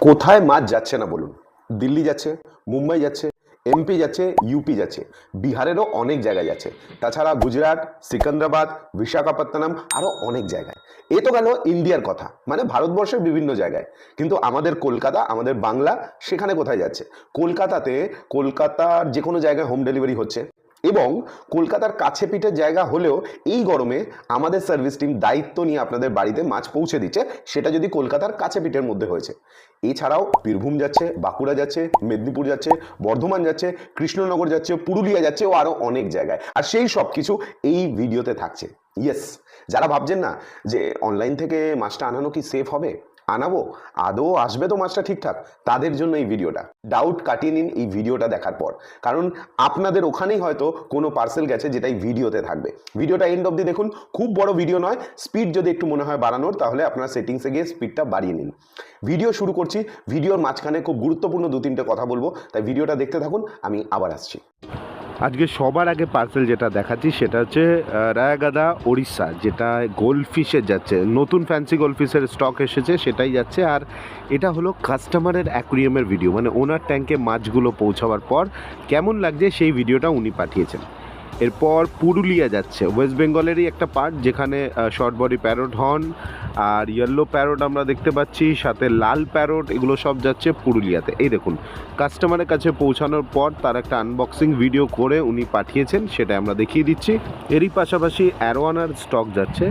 কোথায় মাছ যাচ্ছে না বলুন? দিল্লি যাচ্ছে, মুম্বাই যাচ্ছে, এমপি যাচ্ছে, ইউপি যাচ্ছে, বিহারেরও অনেক জায়গায় যাচ্ছে। তাছাড়া গুজরাট, সিকান্দ্রাবাদ, বিশাখাপত্তনম আরও অনেক জায়গায়। এ তো গেল ইন্ডিয়ার কথা মানে ভারতবর্ষের বিভিন্ন জায়গায়। কিন্তু আমাদের কলকাতা, আমাদের বাংলা, সেখানে কোথায় যাচ্ছে? কলকাতাতে, কলকাতার যে কোনো জায়গায় হোম ডেলিভারি হচ্ছে। এবং কলকাতার কাছে পিঠের জায়গা হলেও এই গরমে আমাদের সার্ভিস টিম দায়িত্ব নিয়ে আপনাদের বাড়িতে মাছ পৌঁছে দিচ্ছে, সেটা যদি কলকাতার কাছে পিঠের মধ্যে হয়েছে। এছাড়াও বীরভূম যাচ্ছে, বাঁকুড়া যাচ্ছে, মেদিনীপুর যাচ্ছে, বর্ধমান যাচ্ছে, কৃষ্ণনগর যাচ্ছে, পুরুলিয়া যাচ্ছে, ও আরও অনেক জায়গায়। আর সেই সব কিছু এই ভিডিওতে থাকছে। ইয়েস যারা ভাবছেন না যে অনলাইন থেকে মাছটা আনানো কি সেফ হবে? আনাবো, আদৌ আসবে তো মাছটা ঠিকঠাক? তাদের জন্য এই ভিডিওটা। ডাউট কাটিয়ে নিন এই ভিডিওটা দেখার পর। কারণ আপনাদের ওখানেই হয়তো কোনো পার্সেল গেছে যেটা এই ভিডিওতে থাকবে। ভিডিওটা এন্ড অবধি দেখুন। খুব বড় ভিডিও নয়। স্পিড যদি একটু মনে হয় বাড়ানোর, তাহলে আপনার সেটিংসে গিয়ে স্পিডটা বাড়িয়ে নিন। ভিডিও শুরু করছি। ভিডিওর মাঝখানে খুব গুরুত্বপূর্ণ দু তিনটে কথা বলব। তাই ভিডিওটা দেখতে থাকুন। আমি আবার আসছি। আজকে সবার আগে পার্সেল যেটা দেখাচ্ছি সেটা হচ্ছে রায়াগাদা, ওড়িশা, যেটা গোল্ডফিশের যাচ্ছে। নতুন ফ্যান্সি গোল্ডফিশের স্টক এসেছে, সেটাই যাচ্ছে। আর এটা হলো কাস্টমারের অ্যাকুরিয়ামের ভিডিও মানে ওনার ট্যাঙ্কে মাছগুলো পৌঁছাবার পর কেমন লাগছে সেই ভিডিওটা উনি পাঠিয়েছেন। এরপর পুরুলিয়া যাচ্ছে। ওয়েস্ট বেঙ্গলেরই একটা পার্ট যেখানে শর্ট বডি প্যারোট হর্ন আর ইয়েলো প্যারোট আমরা দেখতে পাচ্ছি, সাথে লাল প্যারোট এগুলো সব যাচ্ছে পুরুলিয়াতে। এই দেখুন কাস্টমারের কাছে পৌঁছানোর পর তার একটা আনবক্সিং ভিডিও করে উনি পাঠিয়েছেন, সেটা আমরা দেখিয়ে দিচ্ছি। এরই পাশাপাশি অ্যারোয়ানার স্টক যাচ্ছে।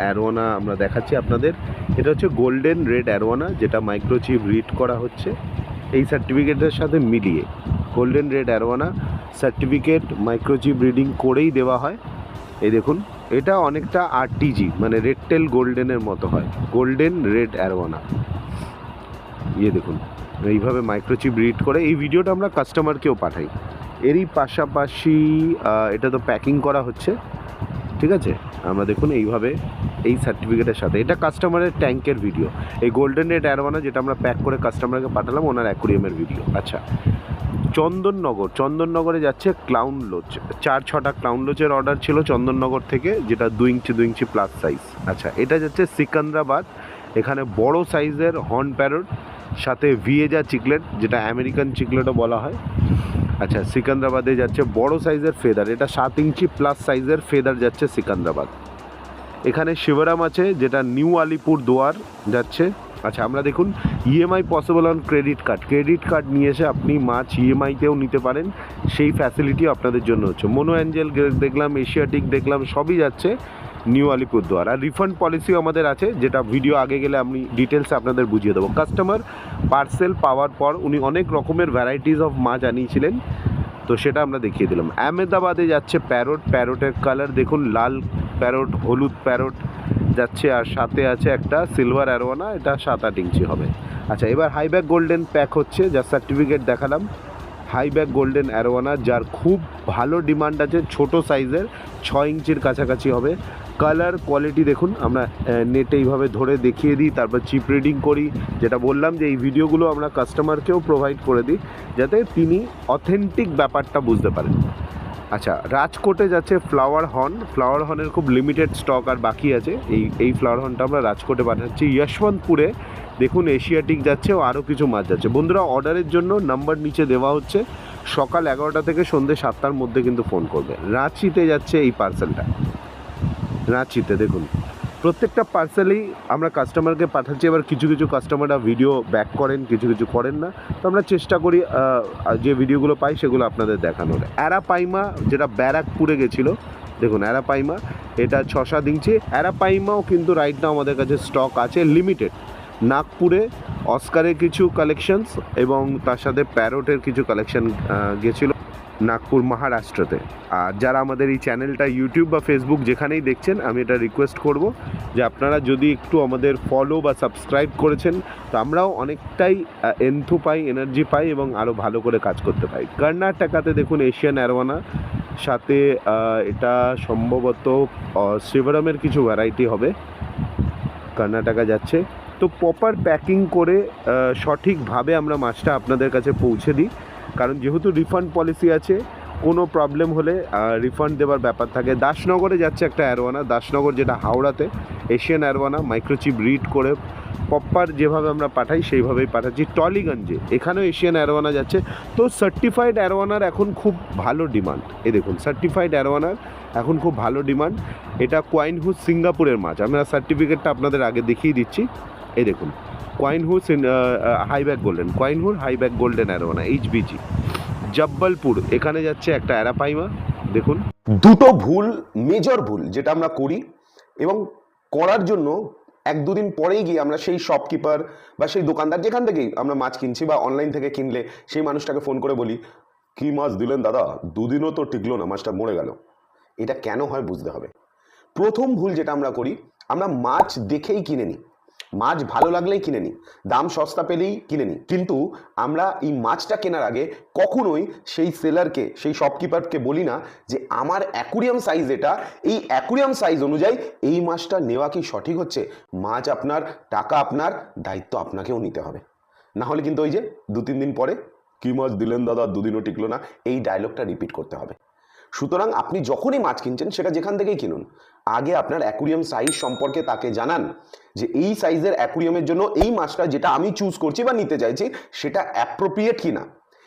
অ্যারোয়ানা আমরা দেখাচ্ছি আপনাদের। এটা হচ্ছে গোল্ডেন রেড অ্যারোয়ানা যেটা মাইক্রোচিপ রিড করা হচ্ছে। এই সার্টিফিকেটের সাথে মিলিয়ে golden red arowana certificate microchip reading করেই দেওয়া হয়। এই দেখুন, এটা অনেকটা আরটিজি মানে রেড টেল গোল্ডেনের মতো হয়। গোল্ডেন রেড অ্যারোয়ানা ইয়ে দেখুন, এইভাবে মাইক্রোচিপ রিড করে। এই ভিডিওটা আমরা কাস্টমারকেও পাঠাই। এরই পাশাপাশি এটা তো প্যাকিং করা হচ্ছে। ঠিক আছে? আমরা দেখুন এইভাবে এই সার্টিফিকেটের সাথে। এটা কাস্টমারের ট্যাঙ্কের ভিডিও এই গোল্ডেন রেড অ্যারোয়ানা যেটা আমরা প্যাক করে কাস্টমারকে পাঠালাম, ওনার অ্যাকুরিয়ামের ভিডিও আচ্ছা। চন্দননগর। চন্দননগরে যাচ্ছে ক্লাউন লোচ চার, ছটা ক্লাউন লোচের অর্ডার ছিল চন্দননগর থেকে, যেটা দু ইঞ্চি দু ইঞ্চি প্লাস সাইজ আচ্ছা এটা যাচ্ছে সিকান্দ্রাবাদ। এখানে বড় সাইজের হর্ন প্যারট সাথে ভিয়েজা চিকলেট যেটা আমেরিকান চিকলেটও বলা হয়। আচ্ছা সিকান্দ্রাবাদে যাচ্ছে বড় সাইজের ফেদার। এটা সাত ইঞ্চি প্লাস সাইজের ফেদার যাচ্ছে সিকান্দ্রাবাদ এখানে শিবরাম আছে, যেটা নিউ আলিপুর দুয়ার যাচ্ছে। আচ্ছা আমরা দেখুন EMI possible on credit card credit card নিয়ে এসে আপনি মাছ ইএমআইতেও নিতে পারেন। সেই ফ্যাসিলিটি আপনাদের জন্য হচ্ছে। মোনো অ্যাঞ্জেল দেখলাম এশিয়াটিক দেখলাম, সবই যাচ্ছে। নিউ আলিপুরদুয়ার। আর রিফান্ড পলিসিও আমাদের আছে, যেটা ভিডিও আগে গেলে আমি ডিটেলস আপনাদের বুঝিয়ে দেবো। কাস্টমার পার্সেল পাওয়ার পর উনি অনেক রকমের ভ্যারাইটিস অফ মাছ আনিয়েছিলেন, তো সেটা আমরা দেখিয়ে দিলাম। আহমেদাবাদে যাচ্ছে প্যারোট প্যারোটের কালার দেখুন, লাল প্যারোট হলুদ প্যারোট যাচ্ছে, আর সাথে আছে একটা সিলভার অ্যারোয়ানা এটা সাত আট ইঞ্চি হবে। আচ্ছা এবার হাইব্যাক গোল্ডেন প্যাক হচ্ছে যার সার্টিফিকেট দেখালাম। হাইব্যাক গোল্ডেন অ্যারোয়ানা যার খুব ভালো ডিমান্ড আছে, ছোট সাইজের ছ ইঞ্চির কাছাকাছি হবে। কালার, কোয়ালিটি দেখুন, আমরা নেটে এইভাবে ধরে দেখিয়ে দিই, তারপর চিপ রিডিং করি। যেটা বললাম যে এই ভিডিওগুলো আমরা কাস্টমারকেও প্রোভাইড করে দিই, যাতে তিনি অথেন্টিক ব্যাপারটা বুঝতে পারেন। আচ্ছা রাজকোটে যাচ্ছে ফ্লাওয়ার হর্ন ফ্লাওয়ার হর্নের খুব লিমিটেড স্টক আর বাকি আছে। এই এই ফ্লাওয়ার হর্নটা আমরা রাজকোটে পাঠাচ্ছি। যশবন্তপুরে দেখুন এশিয়াটিক যাচ্ছে ও আরও কিছু মাছ যাচ্ছে। বন্ধুরা অর্ডারের জন্য নাম্বার নিচে দেওয়া হচ্ছে। সকাল এগারোটা থেকে সন্ধ্যে সাতটার মধ্যে কিন্তু ফোন করবে। রাঁচিতে যাচ্ছে এই পার্সেলটা রাঁচিতে, দেখুন। প্রত্যেকটা পার্সেলেই আমরা কাস্টমারকে পাঠাচ্ছি, এবার কিছু কিছু কাস্টমাররা ভিডিও ব্যাক করেন, কিছু কিছু করেন না। তো আমরা চেষ্টা করি যে ভিডিওগুলো পাই, সেগুলো আপনাদের দেখানোর। অ্যারাপাইমা, যেটা ব্যারাকপুরে গেছিল, দেখুন, অ্যারাপাইমা, এটা ছ সাত ইঞ্চি। অ্যারাপাইমাও কিন্তু রাইট নাও আমাদের কাছে স্টক আছে লিমিটেড নাগপুরে অস্কারের কিছু কালেকশনস এবং তার সাথে প্যারোটের কিছু কালেকশন গেছিল। নাগপুর মহারাষ্ট্রতে। আর যারা আমাদের এই চ্যানেলটা ইউটিউব বা ফেসবুক যেখানেই দেখছেন, আমি এটা রিকোয়েস্ট করব যে আপনারা যদি একটু আমাদের ফলো বা সাবস্ক্রাইব করেছেন, তো আমরাও অনেকটাই এনথু পাই এনার্জি পাই এবং আরও ভালো করে কাজ করতে পাই। কর্ণাটকাতে দেখুন এশিয়ান অ্যারোয়ানা সাথে এটা সম্ভবত শিবরামের কিছু ভ্যারাইটি হবে। কর্ণাটকা যাচ্ছে। তো প্রপার প্যাকিং করে সঠিকভাবে আমরা মাছটা আপনাদের কাছে পৌঁছে দিই। কারণ যেহেতু রিফান্ড পলিসি আছে, কোনো প্রবলেম হলে রিফান্ড দেওয়ার ব্যাপার থাকে। দাসনগরে যাচ্ছে একটা অ্যারোয়ানা, দাসনগর যেটা হাওড়াতে এশিয়ান অ্যারোয়ানা মাইক্রোচিপ রিড করে পপ্পার যেভাবে আমরা পাঠাই, সেইভাবেই পাঠাচ্ছি। টলিগঞ্জে, এখানেও এশিয়ান অ্যারোয়ানা যাচ্ছে। তো সার্টিফাইড অ্যারোয়ানার এখন খুব ভালো ডিমান্ড এ দেখুন সার্টিফাইড অ্যারোয়ানার এখন খুব ভালো ডিমান্ড এটা কোয়াইনহুস সিঙ্গাপুরের মাছ। আমরা সার্টিফিকেটটা আপনাদের আগে দেখিয়ে দিচ্ছি। এই দেখুন কোয়াইনহুস highback golden কোয়াইনহুর highback golden arowana HBG Jabalpur এখানে যাচ্ছে একটা অ্যারাপাইমা দেখুন। দুটো ভুল মেজর ভুল, যেটা আমরা করি এবং করার জন্য এক দুদিন পরেই গিয়ে আমরা সেই শপকিপার বা সেই দোকানদার যেখান থেকেই আমরা মাছ কিনছি বা অনলাইন থেকে কিনলে সেই মানুষটাকে ফোন করে বলি, কি মাছ দিলেন দাদা? দুদিনও তো টিকলো না, মাছটা মরে গেল। এটা কেন হয় বুঝতে হবে। প্রথম ভুল যেটা আমরা করি, আমরা মাছ দেখেই কিনে নিই। মাছ ভালো লাগলেই কিনে নিই দাম সস্তা পেলেই কিনে নিই কিন্তু আমরা এই মাছটা কেনার আগে কখনোই সেই সেলারকে সেই শপকিপারকে বলি না যে আমার অ্যাকুরিয়াম সাইজ এটা, এই অ্যাকুরিয়াম সাইজ অনুযায়ী এই মাছটা নেওয়া কি সঠিক হচ্ছে? মাছ আপনার, টাকা আপনার, দায়িত্ব আপনাকেও নিতে হবে। না হলে কিন্তু ওই যে দু তিন দিন পরে, কি মাছ দিলেন দাদা? দুদিনও টিকলো না। এই ডায়লগটা রিপিট করতে হবে। সুতরাং আপনি যখনই মাছ কিনছেন, সেটা যেখান থেকেই কিনুন। আগে আপনার অ্যাকুরিয়াম সাইজ সম্পর্কে তাকে জানান যে, এই সাইজের অ্যাকুরিয়ামের জন্য এই মাছটা যেটা আমি চুজ করছি বা নিতে চাইছি, সেটা অ্যাপ্রোপ্রিয়েট কিনা।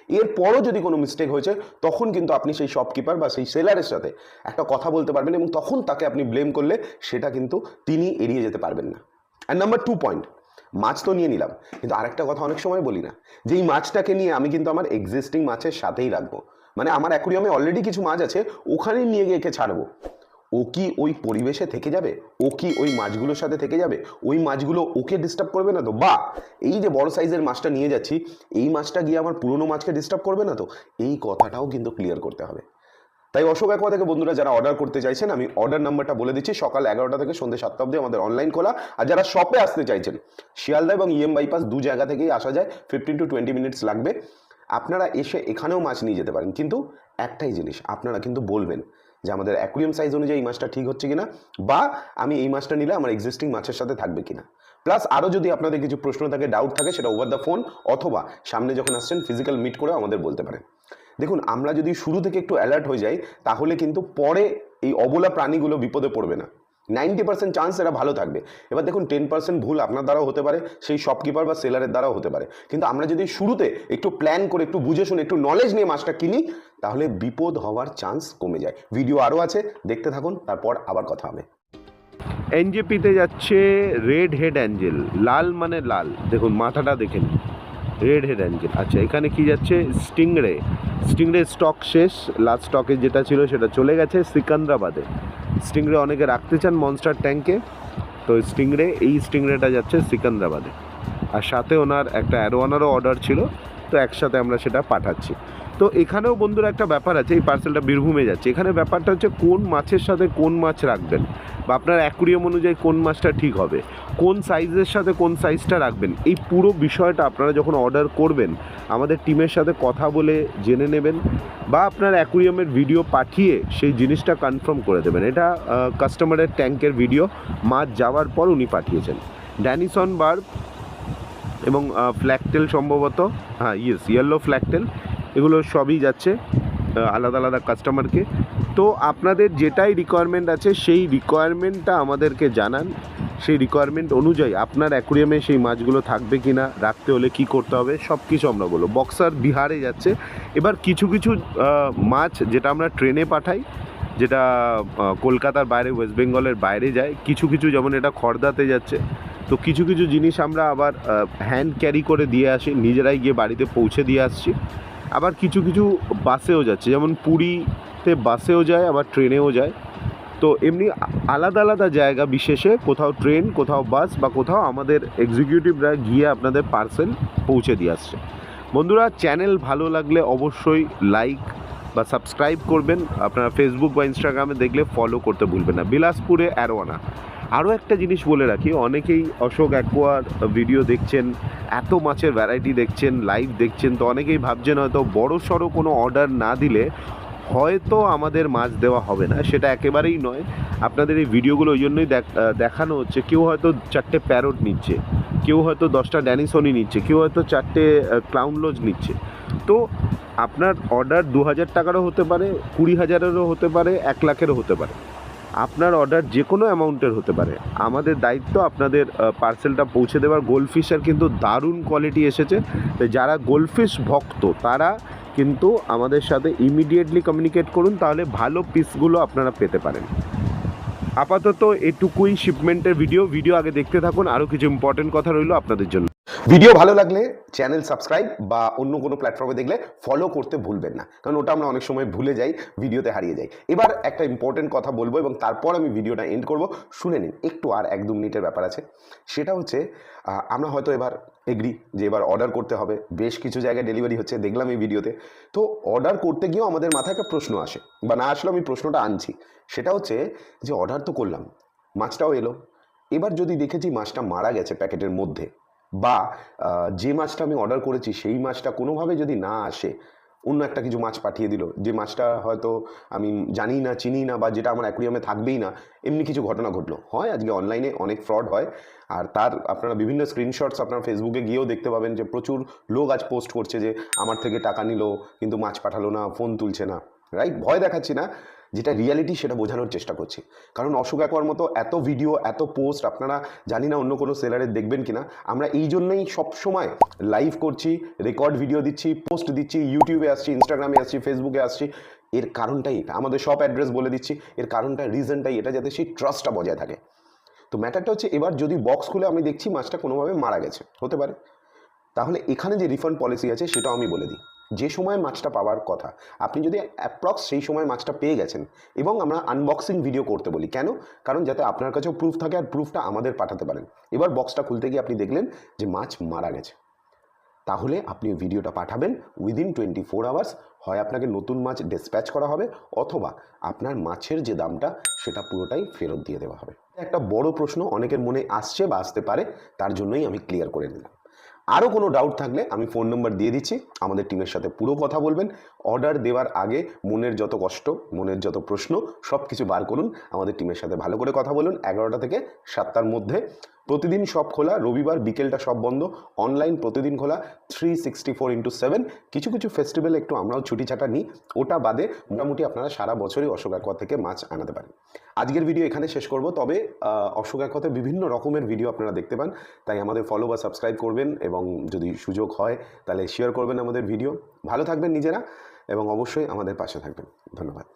এরপরও যদি কোনো মিস্টেক হয়েছে, তখন কিন্তু আপনি সেই শপকিপার বা সেই সেলারের সাথে একটা কথা বলতে পারবেন এবং তখন তাকে আপনি ব্লেম করলে সেটা কিন্তু তিনি এড়িয়ে যেতে পারবেন না। অ্যান্ড নাম্বার টু পয়েন্ট মাছ তো নিয়ে নিলাম, কিন্তু আরেকটা কথা অনেক সময় বলি না, যে, এই মাছটাকে নিয়ে আমি কিন্তু আমার এক্সিস্টিং মাছের সাথেই রাখব। মানে আমার অ্যাকুরিয়ামে অলরেডি কিছু মাছ আছে ওখানেই নিয়ে গিয়ে একে ছাড়বো। ও কি ওই পরিবেশে থেকে যাবে? ও কি ওই মাছগুলোর সাথে থেকে যাবে? ওই মাছগুলো ওকে ডিস্টার্ব করবে না তো? বা, এই যে বড় সাইজের মাছটা নিয়ে যাচ্ছি, এই মাছটা গিয়ে আমার পুরনো মাছকে ডিস্টার্ব করবে না তো? এই কথাটাও কিন্তু ক্লিয়ার করতে হবে। তাই অশোক একোয়া থেকে বন্ধুরা যারা অর্ডার করতে চাইছেন, আমি অর্ডার নাম্বারটা বলে দিচ্ছি। সকাল এগারোটা থেকে সন্ধ্যে সাতটা অবধি আমাদের অনলাইন খোলা। আর যারা শপে আসতে চাইছেন, শিয়ালদা এবং ইএম বাইপাস দু জায়গা থেকেই আসা যায়। ফিফটিন টু টোয়েন্টি মিনিটস লাগবে। আপনারা এসে এখানেও মাছ নিয়ে যেতে পারেন। কিন্তু একটাই জিনিস, আপনারা কিন্তু বলবেন যে আমাদের অ্যাকুরিয়াম সাইজ অনুযায়ী এই মাছটা ঠিক হচ্ছে কিনা বা আমি এই মাছটা নিলে আমার এক্সিস্টিং মাছের সাথে থাকবে কিনা। প্লাস আরও যদি আপনাদের কিছু প্রশ্ন থাকে ডাউট থাকে, সেটা ওভার দ্য ফোন অথবা সামনে যখন আসছেন ফিজিক্যাল মিট করেও আমাদের বলতে পারেন। দেখুন, আমরা যদি শুরু থেকে একটু অ্যালার্ট হয়ে যাই, তাহলে কিন্তু পরে এই অবলা প্রাণীগুলো বিপদে পড়বে না। নাইনটি পার্সেন্ট চান্স এটা ভালো থাকবে। এবার দেখুন টেন পার্সেন্ট ভুল আপনার দ্বারাও হতে পারে, সেই শপকিপার বা সেলারের দ্বারাও হতে পারে। কিন্তু আমরা যদি শুরুতে একটু প্ল্যান করে, একটু বুঝে শুনে, একটু নলেজ নিয়ে মাছটা কিনি, তাহলে বিপদ হওয়ার চান্স কমে যায়। ভিডিও আরও আছে, দেখতে থাকুন, তারপর আবার কথা হবে। এনজেপিতে যাচ্ছে রেড হেড অ্যাঞ্জেল লাল মানে লাল। দেখুন, মাথাটা দেখেন রেড হেড অ্যাঞ্জেল আচ্ছা এখানে কি যাচ্ছে? স্টিংরে স্টিংরে স্টক শেষ। লাস্ট স্টকে যেটা ছিল, সেটা চলে গেছে সিকান্দ্রাবাদে। স্টিংরে অনেকে রাখতে চান মনস্টার ট্যাঙ্কে তো স্টিংরে, এই স্টিংরেটা যাচ্ছে সিকান্দ্রাবাদে আর সাথে ওনার একটা অ্যারোয়ানারও অর্ডার ছিল, তো একসাথে আমরা সেটা পাঠাচ্ছি। তো এখানেও বন্ধুরা একটা ব্যাপার আছে, এই পার্সেলটা বীরভূমে যাচ্ছে। এখানে ব্যাপারটা হচ্ছে কোন মাছের সাথে কোন মাছ রাখবেন? বা আপনার অ্যাকুরিয়াম অনুযায়ী কোন মাছটা ঠিক হবে, কোন সাইজের সাথে কোন সাইজটা রাখবেন, এই পুরো বিষয়টা আপনারা যখন অর্ডার করবেন, আমাদের টিমের সাথে কথা বলে জেনে নেবেন বা আপনার অ্যাকুরিয়ামের ভিডিও পাঠিয়ে সেই জিনিসটা কনফার্ম করে দেবেন। এটা কাস্টমারের ট্যাঙ্কের ভিডিও মাছ যাওয়ার পর উনি পাঠিয়েছেন। ড্যানিসন বার এবং ফ্ল্যাকটেল সম্ভবত হ্যাঁ ইয়েস ইয়েলো ফ্ল্যাকটেল এগুলো সবই যাচ্ছে আলাদা আলাদা কাস্টমারকে তো আপনাদের যেটাই রিকোয়ারমেন্ট আছে, সেই রিকোয়ারমেন্টটা আমাদেরকে জানান। সেই রিকোয়ারমেন্ট অনুযায়ী আপনার অ্যাকুরিয়ামে সেই মাছগুলো থাকবে কি না রাখতে হলে কি করতে হবে সব কিছু আমরা বলব। বক্সার বিহারে যাচ্ছে। এবার কিছু কিছু মাছ যেটা আমরা ট্রেনে পাঠাই, যেটা কলকাতার বাইরে ওয়েস্ট বেঙ্গলের বাইরে যায়, কিছু কিছু যেমন এটা খড়দাতে যাচ্ছে, তো কিছু কিছু জিনিস আমরা আবার হ্যান্ড ক্যারি করে দিয়ে আসি, নিজেরাই গিয়ে বাড়িতে পৌঁছে দিয়ে আসছি। আবার কিছু কিছু বাসেও যাচ্ছে, যেমন পুরীতে বাসেও যায়, আবার ট্রেনেও যায়। তো এমনি আলাদা আলাদা জায়গা বিশেষে কোথাও ট্রেন, কোথাও বাস বা কোথাও আমাদের এক্সিকিউটিভরা গিয়ে আপনাদের পার্সেল পৌঁছে দিয়ে আসছে। বন্ধুরা, চ্যানেল ভালো লাগলে অবশ্যই লাইক বা সাবস্ক্রাইব করবেন। আপনারা ফেসবুক বা ইনস্টাগ্রামে দেখলে ফলো করতে ভুলবেন না। বিলাসপুরে অ্যারোয়ানা। আরও একটা জিনিস বলে রাখি, অনেকেই অশোক অ্যাকোয়ার ভিডিও দেখছেন, এত মাছের ভ্যারাইটি দেখছেন লাইভ দেখছেন, তো অনেকেই ভাবছেন হয়তো বড় সড়ো কোনো অর্ডার না দিলে হয়তো আমাদের মাছ দেওয়া হবে না, সেটা একেবারেই নয়। আপনাদের এই ভিডিওগুলো ওই জন্যই দেখ- দেখানো হচ্ছে, কেউ হয়তো চারটে প্যারট নিচ্ছে, কেউ হয়তো দশটা ড্যানিসনি নিচ্ছে, কেউ হয়তো চারটে ক্লাউন লজ নিচ্ছে। তো আপনার অর্ডার দু হাজার টাকারও হতে পারে, কুড়ি হাজারেরও হতে পারে, এক লাখেরও হতে পারে। আপনার অর্ডার যে কোনো অ্যামাউন্টের হতে পারে। আমাদের দায়িত্ব আপনাদের পার্সেলটা পৌঁছে দেওয়ার। গোল্ডফিশের কিন্তু দারুণ কোয়ালিটি এসেছে। যারা গোল্ডফিশ ভক্ত, তারা কিন্তু আমাদের সাথে ইমিডিয়েটলি কমিউনিকেট করুন, তাহলে ভালো পিসগুলো আপনারা পেতে পারেন। আপাতত এটুকুই শিপমেন্টের ভিডিও ভিডিও আগে দেখতে থাকুন আরও কিছু ইম্পর্টেন্ট কথা রইল আপনাদের জন্য। ভিডিও ভালো লাগলে চ্যানেল সাবস্ক্রাইব বা অন্য কোনো প্ল্যাটফর্মে দেখলে ফলো করতে ভুলবেন না। কারণ ওটা আমরা অনেক সময় ভুলে যাই, ভিডিওতে হারিয়ে যাই। এবার একটা ইম্পর্টেন্ট কথা বলব এবং তারপর আমি ভিডিওটা এন্ড করব। শুনে নিন, একটু আর এক দু মিনিটের ব্যাপার আছে। সেটা হচ্ছে আমরা হয়তো এবার এগ্রি যে এবার অর্ডার করতে হবে। বেশ কিছু জায়গায় ডেলিভারি হচ্ছে, দেখলাম এই ভিডিওতে। তো অর্ডার করতে গিয়েও আমাদের মাথায় একটা প্রশ্ন আসে বা না আসলেও আমি প্রশ্নটা আনছি। সেটা হচ্ছে যে অর্ডার তো করলাম, মাছটাও এলো। এবার যদি দেখেছি মাছটা মারা গেছে প্যাকেটের মধ্যে বা যে মাছটা আমি অর্ডার করেছি, সেই মাছটা কোনোভাবে যদি না আসে, অন্য একটা কিছু মাছ পাঠিয়ে দিল। যে মাছটা হয়তো আমি জানি না চিনি না বা যেটা আমার অ্যাকুরিয়ামে থাকবেই না, এমনি কিছু ঘটনা ঘটলো। হয় আজকে অনলাইনে অনেক ফ্রড হয়। আর তার আপনারা বিভিন্ন স্ক্রিনশটস আপনার ফেসবুকে গিয়েও দেখতে পাবেন যে প্রচুর লোক আজ পোস্ট করছে যে, আমার থেকে টাকা নিল, কিন্তু মাছ পাঠালো না ফোন তুলছে না। রাইট ভয় দেখাচ্ছি না। যেটা রিয়ালিটি সেটা বোঝানোর চেষ্টা করছি। কারণ অশোক একর মতো এত ভিডিও এত পোস্ট আপনারা জানি না অন্য কোনো সেলারের দেখবেন কিনা। আমরা এই জন্যই সবসময় লাইভ করছি রেকর্ড ভিডিও দিচ্ছি পোস্ট দিচ্ছি ইউটিউবে আসছি ইনস্টাগ্রামে আসছি ফেসবুকে আসছি। এর কারণটাই এটা। আমাদের সব অ্যাড্রেস বলে দিচ্ছি। এর কারণটা রিজনটাই এটা যাতে সেই ট্রাস্টটা বজায় থাকে। তো ম্যাটারটা হচ্ছে এবার যদি বক্স খুলে আমি দেখছি মাছটা কোনোভাবে মারা গেছে। হতে পারে। তাহলে এখানে যে রিফান্ড পলিসি আছে সেটাও আমি বলে দিই। যে সময় মাছটা পাওয়ার কথা। আপনি যদি অ্যাপ্রক্স সেই সময় মাছটা পেয়ে গেছেন এবং আমরা আনবক্সিং ভিডিও করতে বলি। কেন? কারণ যাতে আপনার কাছেও প্রুফ থাকে আর প্রুফটা আমাদের পাঠাতে পারেন। এবার বক্সটা খুলতে গিয়ে আপনি দেখলেন যে মাছ মারা গেছে। তাহলে আপনি ভিডিওটা পাঠাবেন উইদিন টোয়েন্টি ফোর আওয়ার্স হয় আপনাকে নতুন মাছ ডিসপ্যাচ করা হবে অথবা আপনার মাছের যে দামটা সেটা পুরোটাই ফেরত দিয়ে দেওয়া হবে। একটা বড় প্রশ্ন, অনেকের মনে আসছে বা আসতে পারে, তার জন্যই আমি ক্লিয়ার করে নিলাম। আরও কোনো ডাউট থাকলে আমি ফোন নম্বর দিয়ে দিচ্ছি। আমাদের টিমের সাথে পুরো কথা বলবেন। অর্ডার দেওয়ার আগে মনের যত কষ্ট, মনের যত প্রশ্ন সব কিছু বার করুন। আমাদের টিমের সাথে ভালো করে কথা বলুন। এগারোটা থেকে সাতটার মধ্যে। প্রতিদিন সব খোলা, রবিবার বিকেলটা সব বন্ধ অনলাইন প্রতিদিন খোলা three sixty four into seven কিছু কিছু ফেস্টিভ্যালে একটু আমরাও ছুটি ছাটা নিই, ওটা বাদে মোটামুটি আপনারা সারা বছরই অশোক একোয়া থেকে মাছ আনাতে পারেন। আজকের ভিডিও এখানে শেষ করব, তবে অশোক একোয়াতে বিভিন্ন রকমের ভিডিও আপনারা দেখতে পান, তাই আমাদের ফলো বা সাবস্ক্রাইব করবেন এবং যদি সুযোগ হয়, তাহলে শেয়ার করবেন আমাদের ভিডিও ভালো থাকবেন নিজেরা এবং অবশ্যই আমাদের পাশে থাকবেন। ধন্যবাদ।